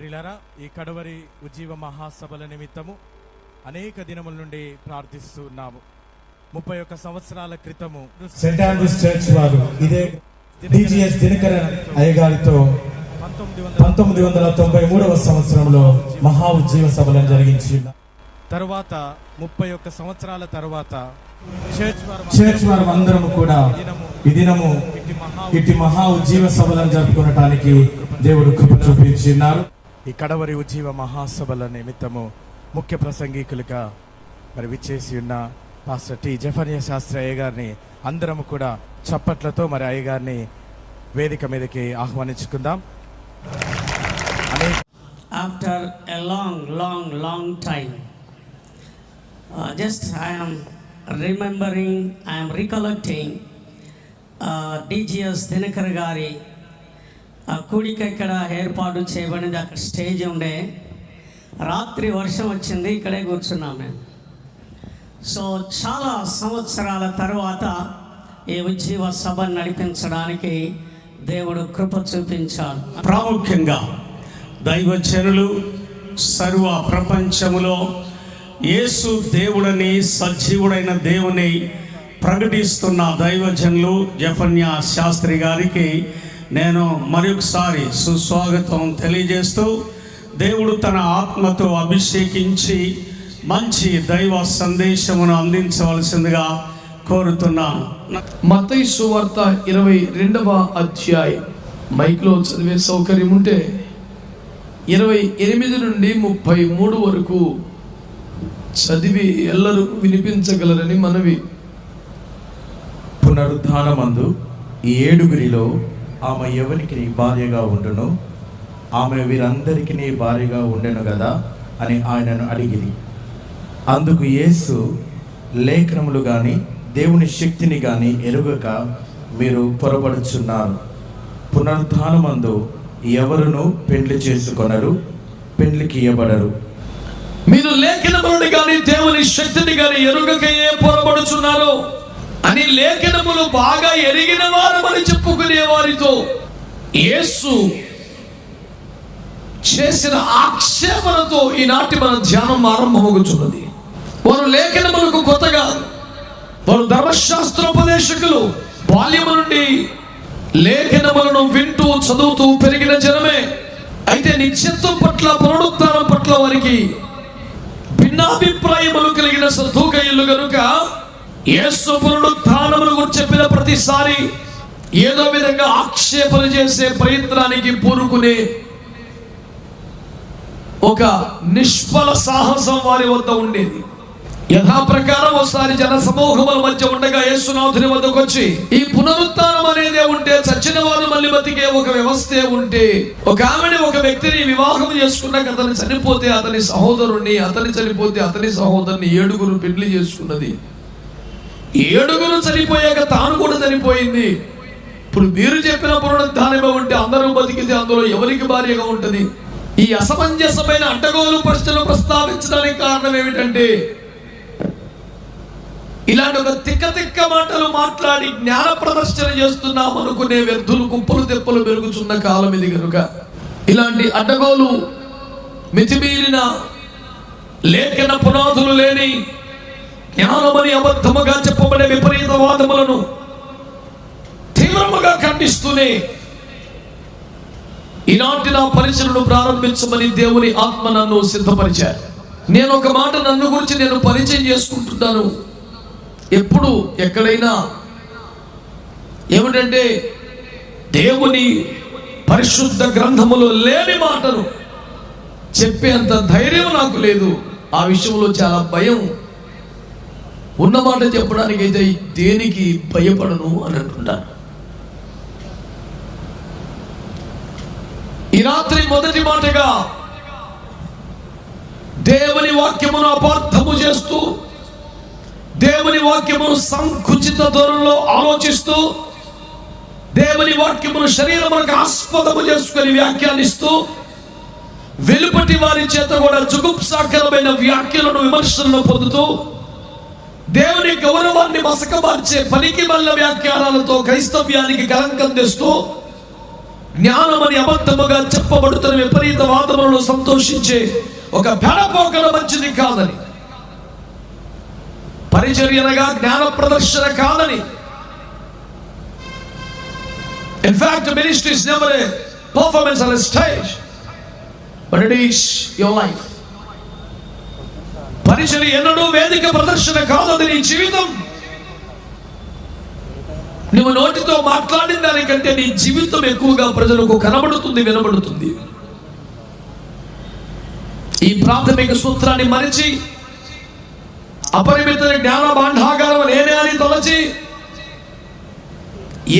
ప్రిలరా ఈ కడవరి ఉజ్జీవ మహాసభల నిమిత్తము అనేక దినముల నుండి ప్రార్థిస్తూ ఉన్నాము. ముప్పై ఒక్క సంవత్సరాల క్రితము సెంట్ ఆండ్రూస్ చర్చ్ వారు ఇదే డిజిఎస్ దినకరన్ అయ్యగారితో పంతొమ్మిది వందల తొంభై మూడవ సంవత్సరంలో మహా ఉజ్జీవ సభలను జరిగించి తర్వాత ముప్పై ఒక్క సంవత్సరాల తర్వాత చర్చ్ వారు అందరము కూడా ఈ దినము ఇటు మహా ఉజ్జీవ సభలను జరుపుకునటానికి దేవుడు కృప చూపించినారు ఈ కడవరి ఉజ్జీవ మహాసభల నిమిత్తము ముఖ్య ప్రసంగికులుగా మరి విచ్చేసి ఉన్న పాస్టర్ టి. జఫర్య శాస్త్రి అయ్యగారిని అందరము కూడా చప్పట్లతో మరి అయ్యగారిని వేదిక మీదకి ఆహ్వానించుకుందాం. After a long long long time just I'm remembering I'm recollecting DGS Dinakar గారి ఆ కూడిక ఇక్కడ ఏర్పాటు చేయబడింది. అక్కడ స్టేజ్ ఉండే రాత్రి వర్షం వచ్చింది. ఇక్కడే కూర్చున్నాం మేము సో చాలా సంవత్సరాల తర్వాత ఈ ఉజ్జీవ సభ నడిపించడానికి దేవుడు కృప చూపించాడు. ప్రాముఖ్యంగా దైవజనులు సర్వ ప్రపంచములో యేసు దేవుడని సజీవుడైన దేవుని ప్రకటిస్తున్న దైవజనులు జఫన్యా శాస్త్రి గారికి నేను మరొకసారి సుస్వాగతం తెలియజేస్తూ దేవుడు తన ఆత్మతో అభిషేకించి మంచి దైవ సందేశమును అందించవలసిందిగా కోరుతున్నాను. మత్తయి సువార్త ఇరవై రెండవ అధ్యాయం. మైక్లో చదివే సౌకర్యం ఉంటే ఇరవై ఎనిమిది నుండి ముప్పై మూడు వరకు చదివి ఎల్లరూ వినిపించగలరని మనవి. పునరుద్ధానమందు ఈ ఏడుగురిలో ఆమె ఎవరికి భార్యగా ఉండును? ఆమె వీరందరికీ భార్యగా ఉండెను కదా అని ఆయనను అడిగింది అందుకు యేసు లేఖనములు కానీ దేవుని శక్తిని కానీ ఎరుగక మీరు పొరబడుచున్నారు పునరుద్ధానమందు ఎవరును పెండ్లి చేసుకొనరు పెండ్లికి ఇవ్వబడరు మీరు లేఖనములను కానీ దేవుని శక్తిని కానీ ఎరుగకయే పొరపడుచున్నారు. అని లేఖనములు బాగా ఎరిగిన వారమని చెప్పుకునే వారితో యేసు చేసిన ఆక్షేపణతో ఈనాటి మన ధ్యానం ఆరంభమవుతున్నది వారు లేఖనములకు కొత్తగా వారు ధర్మశాస్త్రోపదేశకులు. బాల్యము నుండి లేఖనములను వింటూ చదువుతూ పెరిగిన జనమే. అయితే నిత్యత్వం పట్ల పునరుత్నం పట్ల వారికి భిన్నాభిప్రాయములు కలిగిన సద్దుకయ్యులు కనుక యేసు పునరుత్థానములు గురించి చెప్పిన ప్రతిసారి ఏదో విధంగా ఆక్షేపణ చేసే ప్రయత్నానికి పూనుకునే ఒక నిష్ఫల సాహసం వారి వద్ద ఉండేది. యథాప్రకారం ఒకసారి జన సమూహముల మధ్య ఉండగా యేసునాథుని వద్దకు వచ్చి ఈ పునరుత్థానం అనేదే ఉంటే చచ్చిన వారు మళ్ళీ బతికే ఒక వ్యవస్థే ఉంటే ఒక ఆమెని ఒక వ్యక్తిని వివాహం చేసుకున్నాక అతను చనిపోతే అతని సహోదరుణ్ణి అతని చనిపోతే అతని సహోదరుని ఏడుగురు పెళ్ళి చేసుకున్నది. ఏడుగురు చనిపోయాక తాను కూడా చనిపోయింది. ఇప్పుడు మీరు చెప్పిన పునరుద్ధానమే ఉంటే అందరూ బతికితే అందులో ఎవరికి భార్యగా ఉంటుంది? ఈ అసమంజసమైన అడ్డగోలు ప్రశ్నలు ప్రస్తావించడానికి కారణం ఏమిటంటే ఇలాంటి ఒక తిక్క తిక్క మాటలు మాట్లాడి జ్ఞాన ప్రదర్శన చేస్తున్నాం అనుకునే వ్యర్థులు కుప్పలు తెప్పలు పెరుగుతున్న కాలం ఇది కనుక. ఇలాంటి అడ్డగోలు మితిమీరిన లేఖన పునాదులు లేని జ్ఞానమని అబద్ధముగా చెప్పబడే విపరీత వాదములను తీవ్రముగా ఖండిస్తూనే ఈనాటి నా పరిచయను ప్రారంభించమని దేవుని ఆత్మ నన్ను సిద్ధపరిచారు. నేను ఒక మాట నన్ను గురించి నేను పరిచయం చేసుకుంటున్నాను. ఎప్పుడు ఎక్కడైనా ఏమిటంటే దేవుని పరిశుద్ధ గ్రంథములో లేని మాటను చెప్పేంత ధైర్యం నాకు లేదు. ఆ విషయంలో చాలా భయం. ఉన్న మాట చెప్పడానికి అయితే దేనికి భయపడను అని అంటున్నాను ఈ రాత్రి మొదటి మాటగా దేవుని వాక్యమును అపార్థము చేస్తూ దేవుని వాక్యమును సంకుచిత ధోరణిలో ఆలోచిస్తూ దేవుని వాక్యమును శరీరములకు ఆస్పదము చేసుకొని వ్యాఖ్యానిస్తూ వెలుపటి వారి చేత కూడా జుగుప్సాకరమైన వ్యాఖ్యలను విమర్శలను పొందుతూ దేవుని గౌరవాన్ని మసకమార్చే పనికి మల్ల వ్యాఖ్యానాలతో క్రైస్తవ్యానికి కలంకం తెస్తూ జ్ఞానమని అబద్ధముగా చెప్పబడుతున్న విపరీత వాదములను సంతోషించే ఒక పెడపోకడ మంచిది కాదని పరిచర్యనగా జ్ఞాన ప్రదర్శన కాదని. In fact, the ministry is stage but it is your life మనిషిని ఎన్నడూ వేదిక ప్రదర్శన కాదు నీ జీవితం. నువ్వు నోటితో మాట్లాడిన దానికంటే నీ జీవితం ఎక్కువగా ప్రజలకు కనబడుతుంది వినబడుతుంది. ఈ ప్రాథమిక సూత్రాన్ని మరిచి అపరిమిత జ్ఞాన భాండాగారం నేనే అని తలచి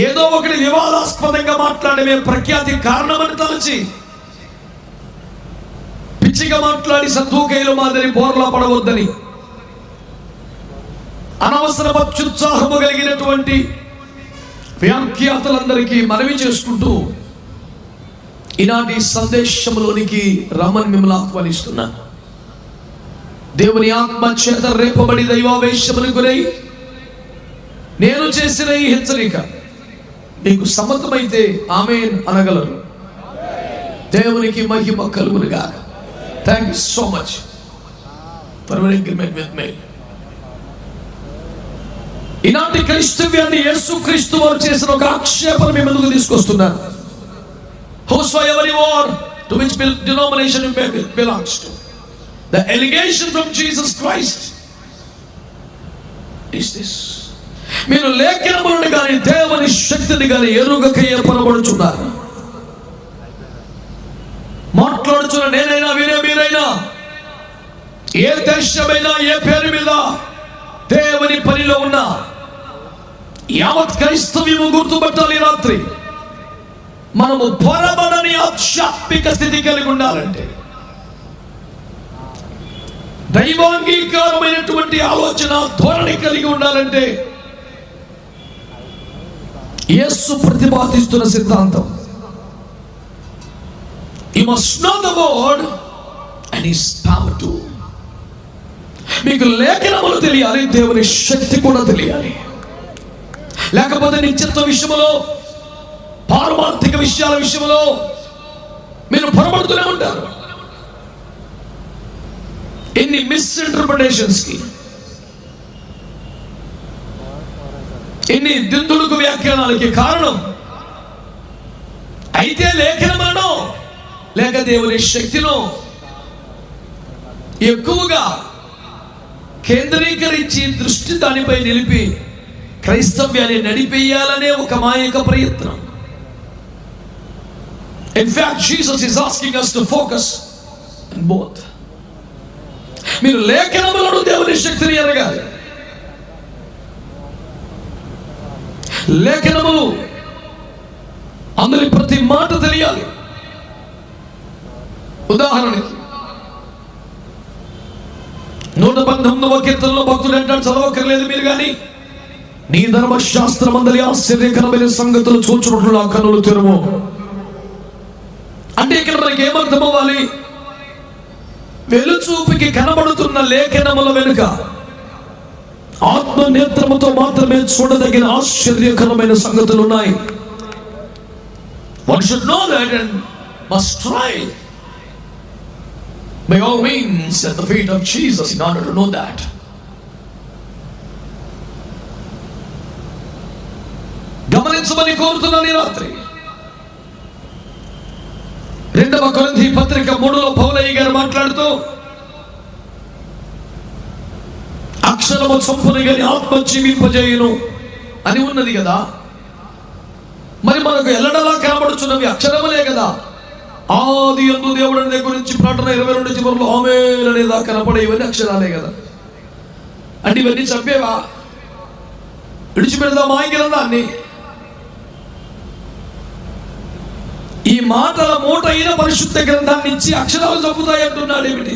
ఏదో ఒకటి వివాదాస్పదంగా మాట్లాడమే ప్రఖ్యాతి కారణమని తలచి పిచ్చిగా మాట్లాడి సత్తుకైలు మాదిరి బోర్లా పడవద్దని అనవసర అత్యుత్సాహము కలిగినటువంటి వ్యాఖ్యాతలందరికీ మనవి చేసుకుంటూ ఈనాటి సందేశంలోనికి రమన్ మిమ్మల్ని ఆహ్వానిస్తున్నా. దేవుని ఆత్మ చేత రేపబడి దైవావేశములు గురై నేను చేసిన ఈ హెచ్చరిక మీకు సమ్మతమైతే ఆమె అనగలరు. దేవునికి మహిమ కలుగునుగా thank you so much for agreement with me ఇలాంటి క్రైస్తవ్యాన్ని యేసు క్రీస్తు వారు చేసిన ఒక ఆక్షేపణ మీ ముందుకు తీసుకొస్తున్నారు హౌస్ ఎవరి war? To which denomination belongs to the allegation from Jesus Christ is this మీరు లేఖనములను కానీ దేవుని శక్తిని కానీ ఎరుగక ఏర్పడబడుచున్నారు మాట్లాడుచున్న నేనైనా వీరే మీరైనా. ఏ దేశమైనా ఏ పేరు మీద దేవుని పనిలో ఉన్నా యావత్ క్రైస్తవ్యము గుర్తుపట్టాలి రాత్రి. మనము పొరబడని ఆధ్యాత్మిక స్థితి కలిగి ఉండాలంటే దైవాంగీకారమైనటువంటి ఆలోచన ధోరణి కలిగి ఉండాలంటే యేసు ప్రతిపాదిస్తున్న సిద్ధాంతం. You must know the word and his power to మీకు లేఖనములు తెలియాలి దేవుని శక్తి కూడా తెలియాలి. లేకపోతే నిత్యత్వ విషయంలో పారమార్థిక విషయాల విషయంలో మీరు పొరపడుతూనే ఉంటారు. ఎన్ని మిస్ఇంటర్ప్రిటేషన్స్కి ఎన్ని దిందులకు వ్యాఖ్యానాలకి కారణం? అయితే లేఖనమనో లేక దేవుని శక్తిలో ఎక్కువగా కేంద్రీకరించి దృష్టి దానిపై నిలిపి క్రైస్తవ్యాన్ని నడిపేయాలనే ఒక మాయక ప్రయత్నం. In fact Jesus is asking us to focus in both మీరు లేఖనములను దేవుని శక్తిని ఎరగాలి. లేఖనములు అందులో ప్రతి మాట తెలియాలి. ఉదాహరణకి నూట పంతొమ్మిదవ కీర్తనలో భక్తుడు అంటాడు చదవక్కర్లేదు మీరు కానీ నీ ధర్మశాస్త్రం అందరి ఆశ్చర్యకరమైన సంగతులు చూచున్నట్లు నా కన్నులు తెరువు. అంటే ఇక్కడ మనకి ఏమర్థం అవ్వాలి? వెలుచూపుకి కనబడుతున్న లేఖనముల వెనుక ఆత్మ నేత్రముతో మాత్రమే చూడదగిన ఆశ్చర్యకరమైన సంగతులు ఉన్నాయి one should know that and must try by all means at the feet of Jesus in order to know that. గమనించమని కోరుతున్నాను ఈ రాత్రి. రెండవ కొరింథీ పత్రిక మూడులో పౌలయ్య గారు మాట్లాడుతూ అక్షరము చొప్పున గారి ఆత్మ జీవింపజేయను అని ఉన్నది కదా. మరి మనకు ఎల్లడలా కనబడుచున్నవి అక్షరములే కదా. ఆది ఎందు దేవుడు అనే గురించి ప్రకటన ఇరవై రెండు చివరిలో ఆమె అనేదా కనపడే ఇవన్నీ అక్షరాలే కదా. అంటే ఇవన్నీ చంపేవా? విడిచిపెడదామా? ఈ గ్రంథాన్ని ఈ మాటల మూటైన పరిశుద్ధ గ్రంథాన్ని ఇచ్చి అక్షరాలు చంపుతాయి అంటున్నాడు ఏమిటి?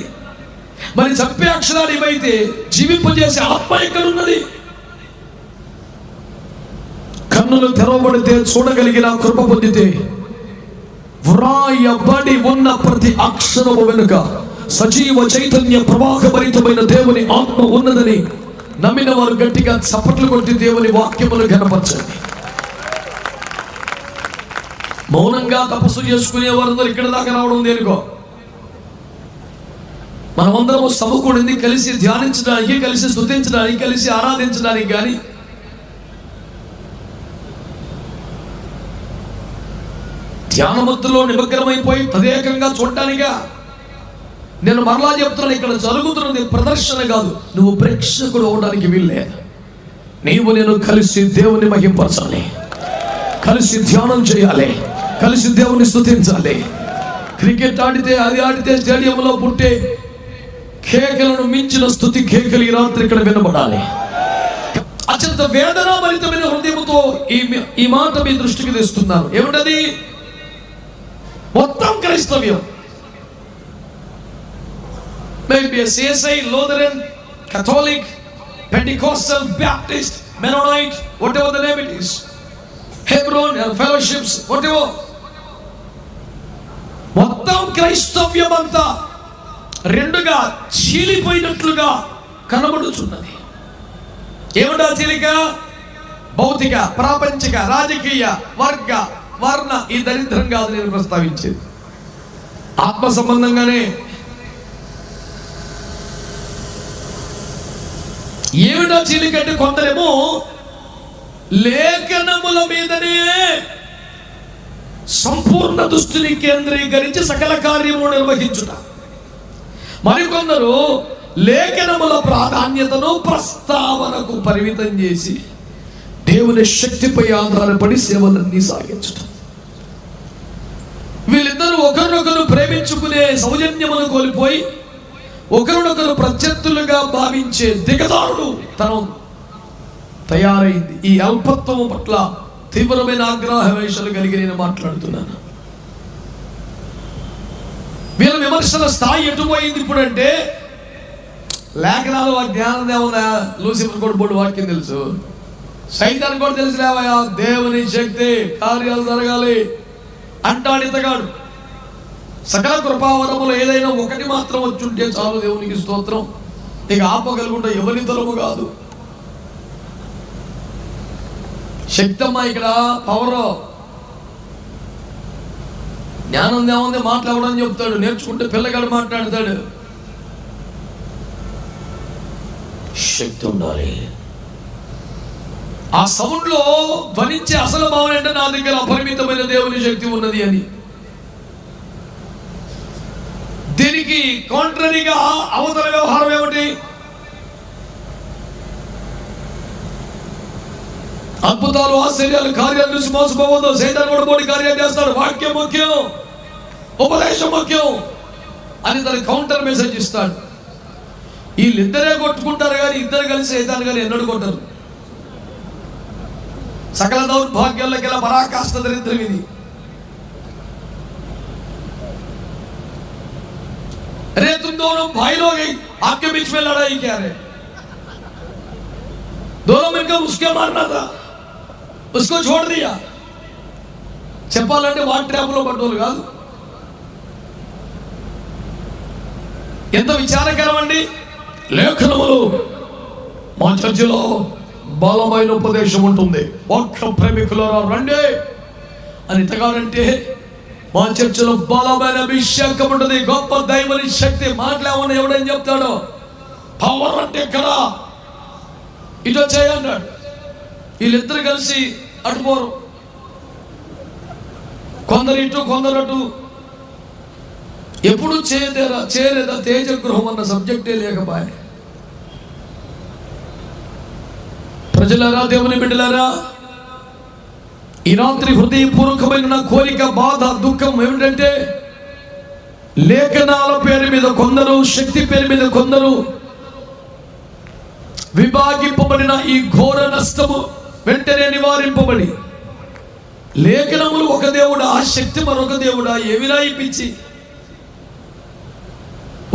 మరి చంపే అక్షరాలు ఏవైతే జీవింపజేసే ఆత్మ ఎక్కడున్నది కన్నులు తెరవబడితే చూడగలిగిన కృప పొందితే వ్రాయబడి ఉన్న ప్రతి అక్షరము వెనుక సజీవ చైతన్య ప్రవాహభరితమైన దేవుని ఆత్మ ఉన్నదని నమ్మిన వారు గట్టిగా చప్పట్లు కొట్టి దేవుని వాక్యములు కనపరచండి మౌనంగా తపస్సు చేసుకునే వారందరూ ఇక్కడ దాకా రావడం దేనికో మనమందరము సమకూడింది కలిసి ధ్యానించడానికి కలిసి శుద్ధించడానికి కలిసి ఆరాధించడానికి కానీ ధ్యానమత్తులో నిమగ్నమైపోయి తదేకంగా చూడటానిగా. నేను మరలా చెప్తున్నాను ఇక్కడ జరుగుతున్నది ప్రదర్శన కాదు. నువ్వు ప్రేక్షకుడు అవడానికి వీల్లే నీవు నేను కలిసి దేవుని మహింపరచాలి. కలిసి ధ్యానం చేయాలి. కలిసి దేవుని స్థుతించాలి. క్రికెట్ ఆడితే అది ఆడితే స్టేడియంలో పుట్టే కేకలను మించిన స్థుతి కేకలు ఈ రాత్రి ఇక్కడ వినబడాలి. అత్యంత వేదనాభరితమైన హృదయంతో ఈ ఈ మాట మీ దృష్టికి తెస్తున్నాను. ఏమిటది? మొత్తం క్రైస్తవ్యం. మేబీఎస్ఏఎస్ఐ Lutheran Catholic Pentecostal Baptist Mennonite what the name it is fellowships what మొత్తం క్రైస్తవ్యం అంతా రెండుగా చీలిపోయినట్లుగా కనబడుతున్నది ఏమిటా తెలియక భౌతిక ప్రాపంచిక రాజకీయ వర్గ వర్ణ ఈ దరిద్రం కాదు నేను ప్రస్తావించేది. ఆత్మ సంబంధంగానే ఏమిటో చీలికంటే కొందరేమో లేఖనముల మీదనే సంపూర్ణ దృష్టిని కేంద్రీకరించి సకల కార్యము నిర్వహించుట. మరికొందరు లేఖనముల ప్రాధాన్యతను ప్రస్తావనకు పరిమితం చేసి దేవుని శక్తిపై ఆధారపడి సేవలన్నీ సాగించడం వీళ్ళిద్దరూ ఒకరినొకరు ప్రేమించుకునే సౌజన్యమును కోల్పోయి ఒకరినొకరు ప్రత్యర్థులుగా భావించే దిగదారుడు తనం తయారైంది. ఈ అల్పత్వం పట్ల తీవ్రమైన ఆగ్రహవేశాలు కలిగి నేను మాట్లాడుతున్నాను. వీళ్ళ విమర్శల స్థాయి ఎటుపోయింది ఇప్పుడంటే లేఖనాలు వాళ్ళ జ్ఞానం ఏమన్నా లూసిఫర్ కొడుబోడు వాక్యం తెలుసు. సైతాన్ కూడా తెలిసి లేవయ్యా దేవుని శక్తి కార్యాలు జరగాలి. అంటాడు ఇతగాడు సకల కృపావరములు ఏదైనా ఒకటి మాత్రం వచ్చుంటే చాలు దేవునికి స్తోత్రం. ఇక ఆపగలుగుంటే ఎవరి తరము కాదు. శక్తమ్మ ఇక్కడ పవర్ జ్ఞానం ఏముంది? మాట్లాడడం చెప్తాడు. నేర్చుకుంటే పిల్లగాడు మాట్లాడతాడు. శక్తి ఉండాలి. ఆ సౌండ్లో ధ్వనించే అసలు భావన అంటే నా దగ్గర అపరిమితమైన దేవుని శక్తి ఉన్నది అని. దీనికి కాంట్రరీగా అవతల వ్యవహారం ఏమిటి? అద్భుతాలు ఆశ్చర్యాలు కార్యాలు చూసి మోసపోవద్దు. సైతాన్ కూడా పోటీ కార్యాలు చేస్తాడు. వాక్యం ముఖ్యం. ఉపదేశం ముఖ్యం. అని తన కౌంటర్ మెసేజ్ ఇస్తాడు. వీళ్ళిద్దరే కొట్టుకుంటారు కానీ ఇద్దరు కలిసి సైతాన్ కానీ ఎన్నడూ కొట్టరు. సకల దౌర్భాగ్యాలకి ఇలా పరాకాష్ట దరిద్రం ఇది अरे तुम दोनों भाई लोग एक आपके बीच में लड़ाई क्या रहे दोनों मिलकर उसके मारना था उसको छोड़ दिया చెప్పాలంటే వాటి ట్రాప్లో పడ్డోళ్ళు కాదు ఎంత విచారకరం అండి లేఖనములు మా చర్చిలో బలమైన ఉపదేశం ఉంటుంది. ఒక్క ప్రేమికులారా రండి. అని ఇతగాడంటే మా చర్చలో బలమైన అభిషేకం ఉంటుంది. గొప్ప దైవని శక్తి మాట్లాడమని ఎవడని చెప్తాడో? పవర్ అంటే కదా. ఇటు వచ్చాయి వీళ్ళిద్దరు కలిసి అటుపోరు కొందరు ఇటు కొందరు అటు. ఎప్పుడు చేరేదా చేరేదా తేజ గృహం అన్న సబ్జెక్టే లేకపోయే. ప్రజలారా దేవుని బిడ్డలారా ఈ రాత్రి హృదయపూర్వకమైన నా కోరిక బాధ దుఃఖం ఏమిటంటే లేఖనాల పేరు మీద కొందరు శక్తి పేరు మీద కొందరు విభాగింపబడిన ఈ ఘోర నష్టము వెంటనే నివారింపబడి లేఖనములు ఒక దేవుడా శక్తి మరొక దేవుడా ఏమిరా ఇప్పించి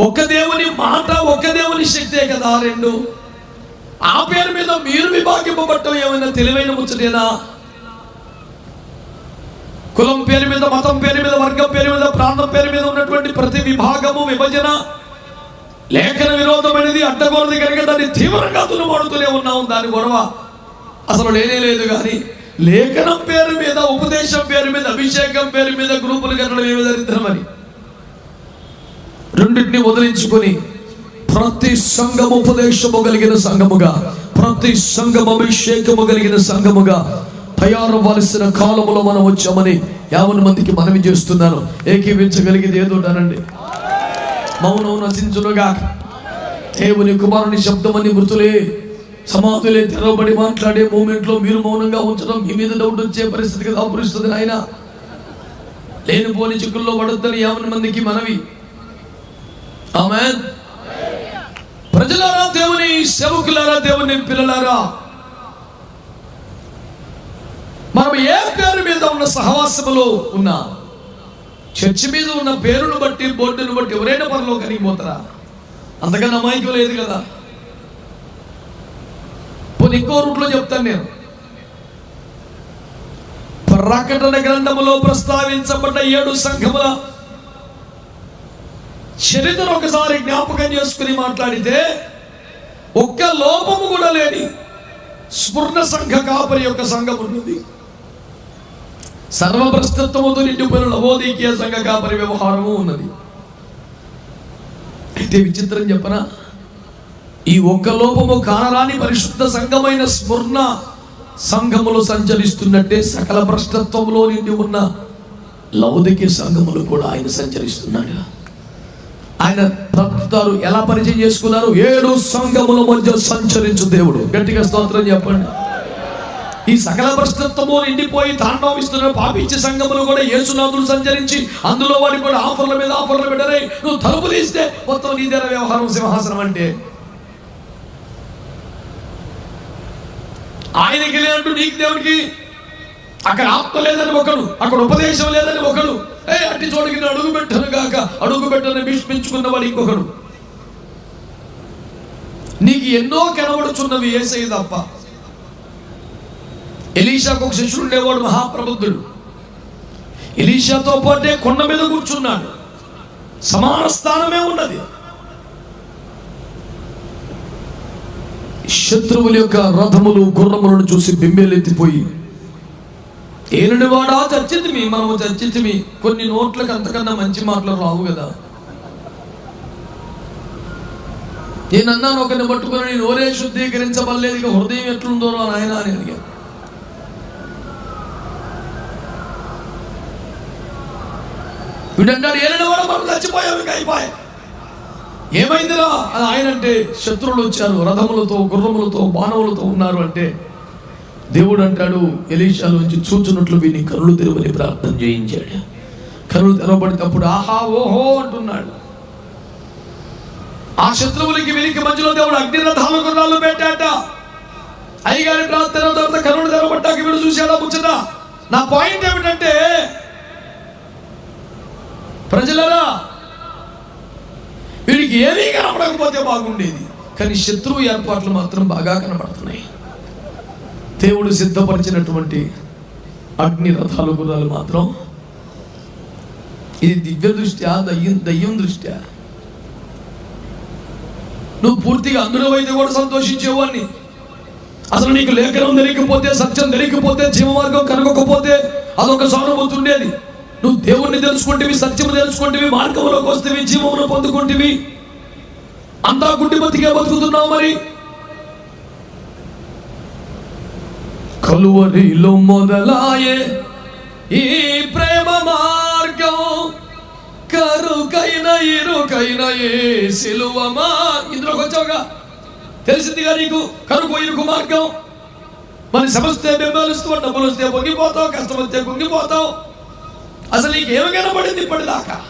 ఒక దేవుని మాట ఒక దేవుని శక్తే కదా రెండు. ఆపే పేరు మీరు విభాగింపబట్టం ఏమైనా తెలివైన ముచ్చటేనా? కులం పేరు మీద మతం పేరు మీద వర్గం పేరు మీద ప్రాంతం పేరు మీద ఉన్నటువంటి ప్రతి విభాగము విభజన లేఖన విరోధమైనది అడ్డగోరది కనుక దాన్ని తీవ్రంగా దునుమాడుతూనే ఉన్నాం దాని గొడవ. అసలు లేనే లేదు కానీ లేఖనం పేరు మీద ఉపదేశం పేరు మీద అభిషేకం పేరు మీద గ్రూపులు కట్టడం ఏమి దరిద్రమని రెండింటిని వదిలించుకొని ప్రతి సంఘము ఉపదేశము కలిగిన సంఘముగా ప్రతి సంఘం అభిషేకము కలిగిన సంఘముగా తయారవ్వాల్సిన కాలంలో మనం వచ్చామని యావన మందికి మనవి చేస్తున్నాను. ఏకీవించగలిగేది ఏదో అనండి మౌనం నశించునుగా. దేవుని కుమారుని శబ్దమని మృతులే సమాధులే తెరవబడి మాట్లాడే మూమెంట్లో మీరు మౌనంగా ఉంచడం మీ మీద డౌట్ వచ్చే పరిస్థితికి దాపురిస్తుంది ఆయన లేనిపోని చిక్కుల్లో పడొద్దని యావన మందికి మనవి. ఆమె ప్రజలారా దేవుని సేవకులారా దేవుని పిల్లలారా. మనం ఏ పేరు మీద ఉన్న సహవాసములో ఉన్నా చర్చి మీద ఉన్న పేరును బట్టి బోర్డును బట్టి ఎవరైనా పనిలో కలిగిపోతారా అంతకన్నా అమాయకం లేదు కదా. పోనీ ఇంకో రూట్లో చెప్తాను నేను. ప్రకటన గ్రంథములో ప్రస్తావించబడ్డ ఏడు సంఘముల చరిత్ర ఒకసారి జ్ఞాపకం చేసుకుని మాట్లాడితే ఒక్క లోపము కూడా లేని స్ఫుర్ణ సంఘ కాపరి యొక్క సంఘం ఉన్నది సర్వభ్రష్టత్వముతో నిండిపోయిన నవోదీకీయ సంఘ కాపరి వ్యవహారము ఉన్నది. అయితే విచిత్రం చెప్పనా? ఈ ఒక్క లోపము కానరాని పరిశుద్ధ సంఘమైన స్ఫుర్ణ సంఘములు సంచరిస్తున్నట్టే సకల భ్రష్టత్వంలో నిండి ఉన్న లౌదిక సంఘములు కూడా ఆయన సంచరిస్తున్నాడు ఆయన తప్పుతారు ఎలా పరిచయం చేసుకున్నారు? ఏడు సంఘముల మధ్య సంచరించు దేవుడు. గట్టిగా స్తోత్రం చెప్పండి. ఈ సకల భ్రష్టత్వము నిండిపోయి తాండవిస్తున్న పాపించే సంఘములు కూడా యేసునాథులు సంచరించి అందులో వారికి కూడా ఆఫర్ల మీద ఆఫర్లు పెట్టరే. నువ్వు తలుపు తీస్తే మొత్తం నీదేర వ్యవహారం సింహాసనం అంటే. ఆయనకి లేనట్టు నీకు దేవుడికి అక్కడ ఆత్మ లేదని ఒకడు అక్కడ ఉపదేశం లేదని ఒకడు. ఏ అట్టి చోటుకి అడుగు పెట్టను కాక అడుగు పెట్టని భీష్మించుకున్న వాడు ఇంకొకడు. నీకు ఎన్నో కనబడుచున్నవి ఏసై తప్ప. ఎలీషాకు ఒక శిష్యుడు ఉండేవాడు మహాప్రబుద్ధుడు. ఎలీషాతో పాటే కొండ మీద కూర్చున్నాడు. సమాన స్థానమే ఉన్నది. శత్రువుల యొక్క రథములు గుర్రములను చూసి బింబేలెత్తిపోయి ఏనుడు వాడా? చర్చితిమి మనము చర్చితిమి కొన్ని నోట్లకు అంతకన్నా మంచి మాటలు రావు కదా. నేనన్నాను ఒకరిని పట్టుకుని నేను ఓరే శుద్ధీకరించబడలేదు. ఇక హృదయం ఎట్లుందో నాయన అని అడిగాను వీడంటాడు ఏలిన వాడు? మనం చచ్చిపోయాం ఇక అయిపోయాయి ఏమైందిరా? అది ఆయన అంటే శత్రువులు వచ్చారు. రథములతో గుర్రములతో బాణములతో ఉన్నారు అంటే దేవుడు అంటాడు ఎలీషాలో నుంచి చూచున్నట్లు వీని కరులు తెరవని ప్రార్థన చేయించాడు. కరులు తెరవబడినప్పుడు ఆహా ఓహో అంటున్నాడు. ఆ శత్రువులకి వీరికి మధ్యలో దేవుడు అగ్నిరథాలు గుర్రాలు పెట్టాట. అయ్యగారి ప్రార్థన తర్వాత కరులు తెరవబడ్డాక వీడు చూశాడా ముచ్చట? నా పాయింట్ ఏమిటంటే ప్రజలరా వీడికి ఏమీ కనపడకపోతే బాగుండేది. కానీ శత్రువు ఏర్పాట్లు మాత్రం బాగా కనబడుతున్నాయి. దేవుడు సిద్ధపరిచినటువంటి అగ్ని రథాలు గుర్రాలు మాత్రం ఇది దివ్య దృష్ట్యా దయ్యం దయ్యం దృష్ట్యా? నువ్వు పూర్తిగా అందులో అయితే కూడా సంతోషించేవాడిని. అసలు నీకు లేఖనం తెలియకపోతే సత్యం తెలియకపోతే జీవమార్గం కనుగొకపోతే అదొక సానుభూతి ఉండేది నువ్వు దేవుణ్ణి తెలుసుకుంటేవి సత్యం తెలుసుకుంటేవి మార్గంలోకి వస్తేవి జీవమును పొందుకుంటేవి. అంతా గుడ్డి బతికే బతుకుతున్నావు మరి. కలువరిలో మొదలాయే ఈ ప్రేమ మార్గం. కరుకైన ఇరుకైన ఏ సిలువమా ఇందులోకి వచ్చావుగా తెలిసిందిగా నీకు? కరుకు ఇరుకు మార్గం. మరి సమస్తే బెంబేలుస్తూ డబ్బులు వస్తే పొంగిపోతావు కష్టం వస్తే పొంగిపోతావు. అసలు నీకు ఏమి కనబడింది ఇప్పటిదాకా?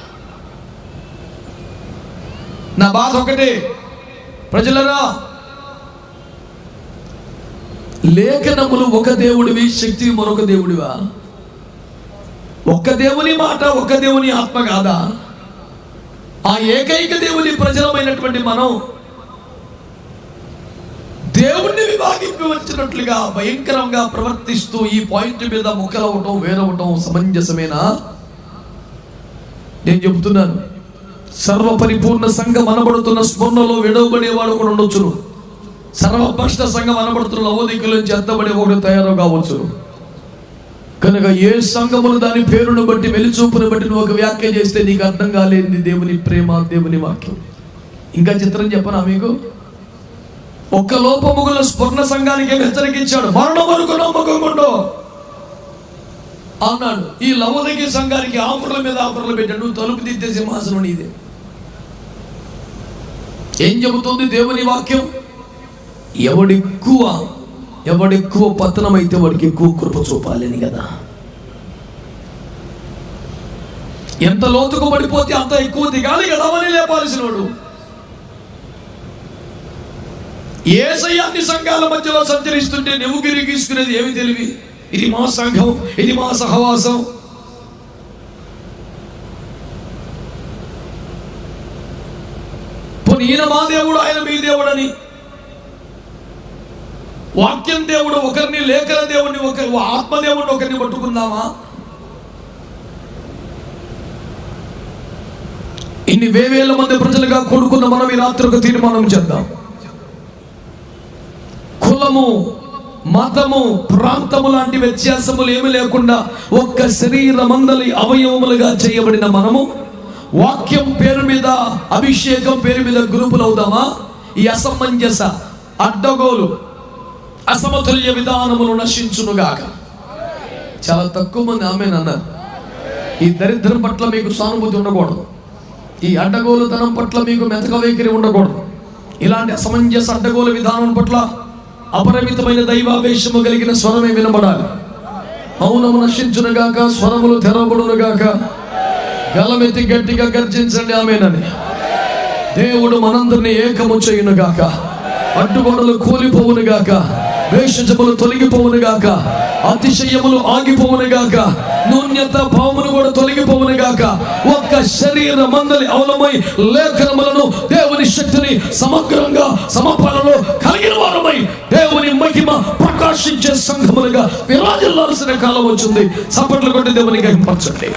నా బాధ ఒకటే ప్రజలరా లేఖనములు ఒక దేవుడివి శక్తి మరొక దేవుడివా? ఒక్క దేవుని మాట ఒక్క దేవుని ఆత్మ కాదా? ఆ ఏకైక దేవుని ప్రజలమైనటువంటి మనం దేవుణ్ణి విభాగింపవచ్చినట్లుగా భయంకరంగా ప్రవర్తిస్తూ ఈ పాయింట్ మీద ముఖలవటం వేరవటం సమంజసమేనా? నేను చెబుతున్నాను సర్వపరిపూర్ణ సంఘం అనబడుతున్న స్మరణలో విడవబడేవాడు కూడా ఉండొచ్చును. సర్వభ్రష్ట సంఘం అనబడుతున్న లవోదికుల నుంచి ఎత్తబడే ఒకడు తయారు కావచ్చు. కనుక ఏ సంఘములు దాని పేరును బట్టి వెలిచూపును బట్టి నువ్వు ఒక వ్యాఖ్య చేస్తే నీకు అర్థం కాలేదు దేవుని ప్రేమ దేవుని వాక్యం. ఇంకా చిత్రం చెప్పనా మీకు? ఒక్క లోపముగుల స్వర్ణ సంఘానికి హెచ్చరికించాడు మరణం వరకు నమ్మకం అన్నాడు ఈ లవదకి సంఘానికి ఆఫర్ల మీద ఆఫర్లు పెట్టాడు తలుపు దిద్దే సింహాసనం ఇదే ఏం చెబుతుంది దేవుని వాక్యం? ఎవడెక్కువ ఎవడెక్కువ పతనం అయితే వాడికి ఎక్కువ కృప చూపాలని కదా. ఎంత లోతుకు పడిపోతే అంత ఎక్కువ దిగాలి ఎడవని లేపాల్సిన వాడు ఏ సయాన్ని సంఘాల మధ్యలో సంచరిస్తుంటే నువ్వు గిరిగీసుకునేది ఏమి తెలివి? ఇది మా సంఘం ఇది మా సహవాసం. పోనీ ఈయన మా దేవుడు ఆయన మీ దేవుడని వాక్యం దేవుడు ఒకరిని లేఖన దేవుడిని ఒక ఆత్మదేవుడిని ఒకరిని పట్టుకుందామా? ఇన్ని వేవేల మంది ప్రజలుగా కూడుకున్న మనం ఈ రాత్రి ఒక తీర్మానం చేద్దాం. కులము మతము ప్రాంతము లాంటి వ్యత్యాసములు ఏమి లేకుండా ఒక్క శరీర మందలి అవయవములుగా చేయబడిన మనము వాక్యం పేరు మీద అభిషేకం పేరు మీద గ్రూపులు అవుదామా ఈ అసమంజస అడ్డగోలు అసమతుల్య విధానములు నశించునుగాక. చాలా తక్కువ మంది ఆమె అన్నారు. ఈ దరిద్రం పట్ల మీకు సానుభూతి ఉండకూడదు. ఈ అడ్డగోలుతనం పట్ల మీకు మెతక వైఖరి ఉండకూడదు. ఇలాంటి అసమంజస అడ్డగోలు విధానం పట్ల అపరిమితమైన దైవావేశము కలిగిన స్వరమే వినబడాలి. మౌనము నశించునుగాక స్వరములు తెరవబడునుగాక. గలమెత్తి గట్టిగా గర్జించండి ఆమెనని. దేవుడు మనందరినీ ఏకము చేయునుగాక. అడ్డుగొడలు కూలిపోవునుగాక. ద్వేషములు తొలగిపోవును గాక అతిశయములు ఆగిపోవునుగాక నూన్యత భావమును కూడా తొలగిపోవునుగాక ఒక్క శరీర మందలి అవలమై లేఖనములను దేవుని శక్తిని సమగ్రంగా సమపాలలో కలిగిన వారమై దేవుని మహిమ ప్రకాశించే సంఘములుగా విరాజిల్లాల్సిన కాలం వచ్చింది. సపట్లు కొట్టి దేవుని గహింపరచండి.